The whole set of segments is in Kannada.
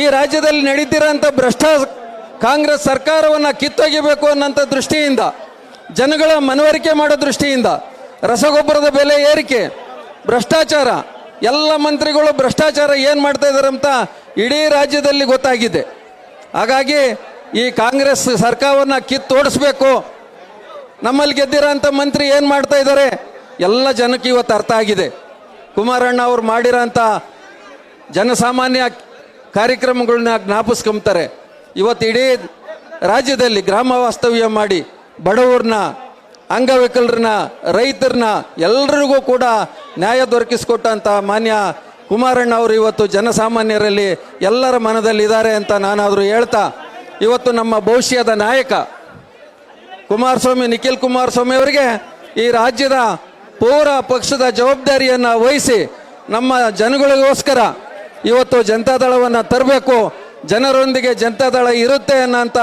ಈ ರಾಜ್ಯದಲ್ಲಿ ನಡೀತಿರೋಂಥ ಭ್ರಷ್ಟ ಕಾಂಗ್ರೆಸ್ ಸರ್ಕಾರವನ್ನು ಕಿತ್ತೊಗಿಬೇಕು ಅನ್ನೋಂಥ ದೃಷ್ಟಿಯಿಂದ, ಜನಗಳ ಮನವರಿಕೆ ಮಾಡೋ ದೃಷ್ಟಿಯಿಂದ, ರಸಗೊಬ್ಬರದ ಬೆಲೆ ಏರಿಕೆ, ಭ್ರಷ್ಟಾಚಾರ, ಎಲ್ಲ ಮಂತ್ರಿಗಳು ಭ್ರಷ್ಟಾಚಾರ ಏನು ಮಾಡ್ತಾ ಇದ್ದಾರೆ ಅಂತ ಇಡೀ ರಾಜ್ಯದಲ್ಲಿ ಗೊತ್ತಾಗಿದೆ. ಹಾಗಾಗಿ ಈ ಕಾಂಗ್ರೆಸ್ ಸರ್ಕಾರವನ್ನು ಕಿತ್ತೋಡಿಸ್ಬೇಕು. ನಮ್ಮಲ್ಲಿ ಗೆದ್ದಿರೋಂಥ ಮಂತ್ರಿ ಏನು ಮಾಡ್ತಾ ಇದ್ದಾರೆ ಎಲ್ಲ ಜನಕ್ಕೆ ಇವತ್ತು ಅರ್ಥ ಆಗಿದೆ. ಕುಮಾರಣ್ಣ ಅವ್ರು ಮಾಡಿರೋಂಥ ಜನಸಾಮಾನ್ಯ ಕಾರ್ಯಕ್ರಮಗಳನ್ನ ಜ್ಞಾಪಿಸ್ಕೊಂತಾರೆ ಇವತ್ತು ಇಡೀ ರಾಜ್ಯದಲ್ಲಿ ಗ್ರಾಮ ವಾಸ್ತವ್ಯ ಮಾಡಿ ಬಡವ್ರನ್ನ ಅಂಗವಿಕಲರನ್ನ ರೈತರನ್ನ ಎಲ್ಲರಿಗೂ ಕೂಡ ನ್ಯಾಯ ದೊರಕಿಸಿಕೊಟ್ಟಂಥ ಮಾನ್ಯ ಕುಮಾರಣ್ಣ ಅವರು ಇವತ್ತು ಜನಸಾಮಾನ್ಯರಲ್ಲಿ ಎಲ್ಲರ ಮನದಲ್ಲಿ ಇದ್ದಾರೆ ಅಂತ ನಾನಾದರೂ ಹೇಳ್ತಾ, ಇವತ್ತು ನಮ್ಮ ಭವಿಷ್ಯದ ನಾಯಕ ಕುಮಾರಸ್ವಾಮಿ, ನಿಖಿಲ್ ಕುಮಾರಸ್ವಾಮಿ ಅವರಿಗೆ ಈ ರಾಜ್ಯದ ಪೂರ ಪಕ್ಷದ ಜವಾಬ್ದಾರಿಯನ್ನು ವಹಿಸಿ ನಮ್ಮ ಜನಗಳಿಗೋಸ್ಕರ ಇವತ್ತು ಜನತಾದಳವನ್ನು ತರಬೇಕು. ಜನರೊಂದಿಗೆ ಜನತಾದಳ ಇರುತ್ತೆ ಅನ್ನೋಂಥ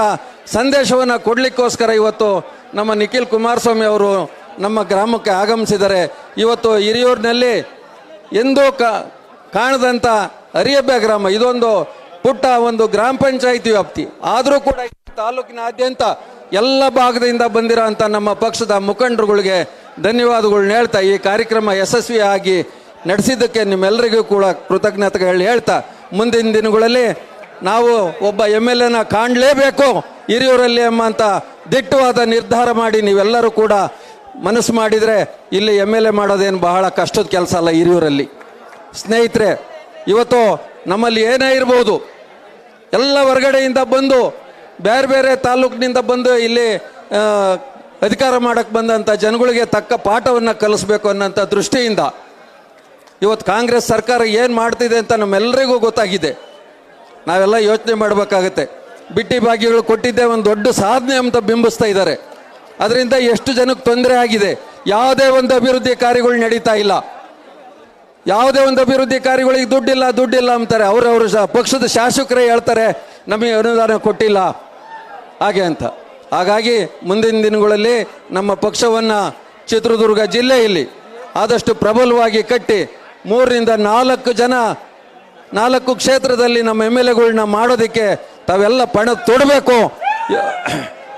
ಸಂದೇಶವನ್ನು ಕೊಡಲಿಕ್ಕೋಸ್ಕರ ಇವತ್ತು ನಮ್ಮ ನಿಖಿಲ್ ಕುಮಾರಸ್ವಾಮಿ ಅವರು ನಮ್ಮ ಗ್ರಾಮಕ್ಕೆ ಆಗಮಿಸಿದ್ದಾರೆ. ಇವತ್ತು ಹಿರಿಯೂರಿನಲ್ಲಿ ಎಂದೂ ಕಾಣದಂಥ ಅರಿಯಬ್ಬೆ ಗ್ರಾಮ, ಇದೊಂದು ಪುಟ್ಟ ಒಂದು ಗ್ರಾಮ ಪಂಚಾಯಿತಿ ವ್ಯಾಪ್ತಿ. ಆದರೂ ಕೂಡ ತಾಲೂಕಿನಾದ್ಯಂತ ಎಲ್ಲ ಭಾಗದಿಂದ ಬಂದಿರೋ ನಮ್ಮ ಪಕ್ಷದ ಮುಖಂಡರುಗಳಿಗೆ ಧನ್ಯವಾದಗಳನ್ನ ಹೇಳ್ತಾ ಈ ಕಾರ್ಯಕ್ರಮ ಯಶಸ್ವಿಯಾಗಿ ನಡೆಸಿದ್ದಕ್ಕೆ ನಿಮ್ಮೆಲ್ಲರಿಗೂ ಕೂಡ ಕೃತಜ್ಞತೆಗಳು ಹೇಳ್ತಾ, ಮುಂದಿನ ದಿನಗಳಲ್ಲಿ ನಾವು ಒಬ್ಬ ಎಂ ಎಲ್ ಎನ ಕಾಣಲೇಬೇಕು. ಹಿರಿಯೂರಲ್ಲಿ ಎಂಬಂತ ದಿಟ್ಟವಾದ ನಿರ್ಧಾರ ಮಾಡಿ ನೀವೆಲ್ಲರೂ ಕೂಡ ಮನಸ್ಸು ಮಾಡಿದರೆ ಇಲ್ಲಿ ಎಂ ಎಲ್ ಎ ಮಾಡೋದೇನು ಬಹಳ ಕಷ್ಟದ ಕೆಲಸ ಅಲ್ಲ ಹಿರಿಯೂರಲ್ಲಿ. ಸ್ನೇಹಿತರೆ, ಇವತ್ತು ನಮ್ಮಲ್ಲಿ ಏನೇ ಇರ್ಬೋದು, ಎಲ್ಲ ಹೊರಗಡೆಯಿಂದ ಬಂದು, ಬೇರೆ ಬೇರೆ ತಾಲೂಕಿನಿಂದ ಬಂದು ಇಲ್ಲಿ ಅಧಿಕಾರ ಮಾಡಕ್ಕೆ ಬಂದಂಥ ಜನಗಳಿಗೆ ತಕ್ಕ ಪಾಠವನ್ನು ಕಲಿಸ್ಬೇಕು ಅನ್ನೋಂಥ ದೃಷ್ಟಿಯಿಂದ ಇವತ್ತು ಕಾಂಗ್ರೆಸ್ ಸರ್ಕಾರ ಏನು ಮಾಡ್ತಿದೆ ಅಂತ ನಮ್ಮೆಲ್ಲರಿಗೂ ಗೊತ್ತಾಗಿದೆ. ನಾವೆಲ್ಲ ಯೋಚನೆ ಮಾಡಬೇಕಾಗತ್ತೆ. ಬಿಟ್ಟಿ ಭಾಗ್ಯಗಳು ಕೊಟ್ಟಿದ್ದೇ ಒಂದು ದೊಡ್ಡ ಸಾಧನೆ ಅಂತ ಬಿಂಬಿಸ್ತಾ ಇದ್ದಾರೆ. ಅದರಿಂದ ಎಷ್ಟು ಜನಕ್ಕೆ ತೊಂದರೆ ಆಗಿದೆ? ಯಾವುದೇ ಒಂದು ಅಭಿವೃದ್ಧಿ ಕಾರ್ಯಗಳು ನಡೀತಾ ಇಲ್ಲ. ಯಾವುದೇ ಒಂದು ಅಭಿವೃದ್ಧಿ ಕಾರ್ಯಗಳಿಗೆ ದುಡ್ಡಿಲ್ಲ ದುಡ್ಡಿಲ್ಲ ಅಂತಾರೆ. ಅವರವರು ಪಕ್ಷದ ಶಾಸಕರೇ ಹೇಳ್ತಾರೆ, ನಮಗೆ ಅನುದಾನ ಕೊಟ್ಟಿಲ್ಲ. ಹಾಗೆ ಅಂತ. ಹಾಗಾಗಿ ಮುಂದಿನ ದಿನಗಳಲ್ಲಿ ನಮ್ಮ ಪಕ್ಷವನ್ನು ಚಿತ್ರದುರ್ಗ ಜಿಲ್ಲೆಯಲ್ಲಿ ಆದಷ್ಟು ಪ್ರಬಲವಾಗಿ ಕಟ್ಟಿ ಮೂರರಿಂದ ನಾಲ್ಕು ಜನ ನಾಲ್ಕು ಕ್ಷೇತ್ರದಲ್ಲಿ ನಮ್ಮ ಎಂ ಎಲ್ ಎಗಳನ್ನ ಮಾಡೋದಕ್ಕೆ ತಾವೆಲ್ಲ ಪಣ ತೊಡಬೇಕು.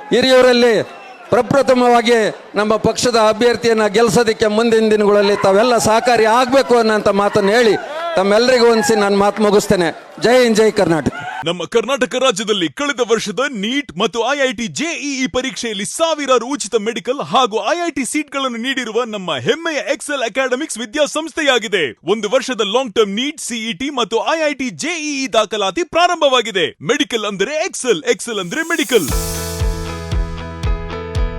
ಹಿರಿಯವರಲ್ಲಿ ಪ್ರಪ್ರಥಮವಾಗಿ ನಮ್ಮ ಪಕ್ಷದ ಅಭ್ಯರ್ಥಿಯನ್ನು ಗೆಲ್ಸೋದಕ್ಕೆ ಮುಂದಿನ ದಿನಗಳಲ್ಲಿ ತಾವೆಲ್ಲ ಸಹಕಾರಿ ಆಗಬೇಕು ಅನ್ನೋಂಥ ಮಾತನ್ನು ಹೇಳಿ ತಮ್ಮೆಲ್ಲರಿಗೂ ಒಂದ್ಸಿ ನಾನು ಮಾತು ಮುಗಿಸ್ತೇನೆ. ಜೈ ಹಿಂದ್, ಜೈ ಕರ್ನಾಟಕ. ನಮ್ಮ ಕರ್ನಾಟಕ ರಾಜ್ಯದಲ್ಲಿ ಕಳೆದ ವರ್ಷದ ನೀಟ್ ಮತ್ತು ಐಐಟಿ ಜೆಇಇ ಪರೀಕ್ಷೆಯಲ್ಲಿ ಸಾವಿರಾರು ಉಚಿತ ಮೆಡಿಕಲ್ ಹಾಗೂ ಐಐಟಿ ಸೀಟ್ಗಳನ್ನು ನೀಡಿರುವ ನಮ್ಮ ಹೆಮ್ಮೆಯ ಎಕ್ಸೆಲ್ ಅಕಾಡೆಮಿಕ್ಸ್ ವಿದ್ಯಾಸಂಸ್ಥೆಯಾಗಿದೆ. ಒಂದು ವರ್ಷದ ಲಾಂಗ್ ಟರ್ಮ್ ನೀಟ್, ಸಿಇಟಿ ಮತ್ತು ಐಐಟಿ ಜೆಇಇ ದಾಖಲಾತಿ ಪ್ರಾರಂಭವಾಗಿದೆ. ಮೆಡಿಕಲ್ ಅಂದರೆ ಎಕ್ಸೆಲ್ ಎಕ್ಸೆಲ್ ಅಂದ್ರೆ ಮೆಡಿಕಲ್.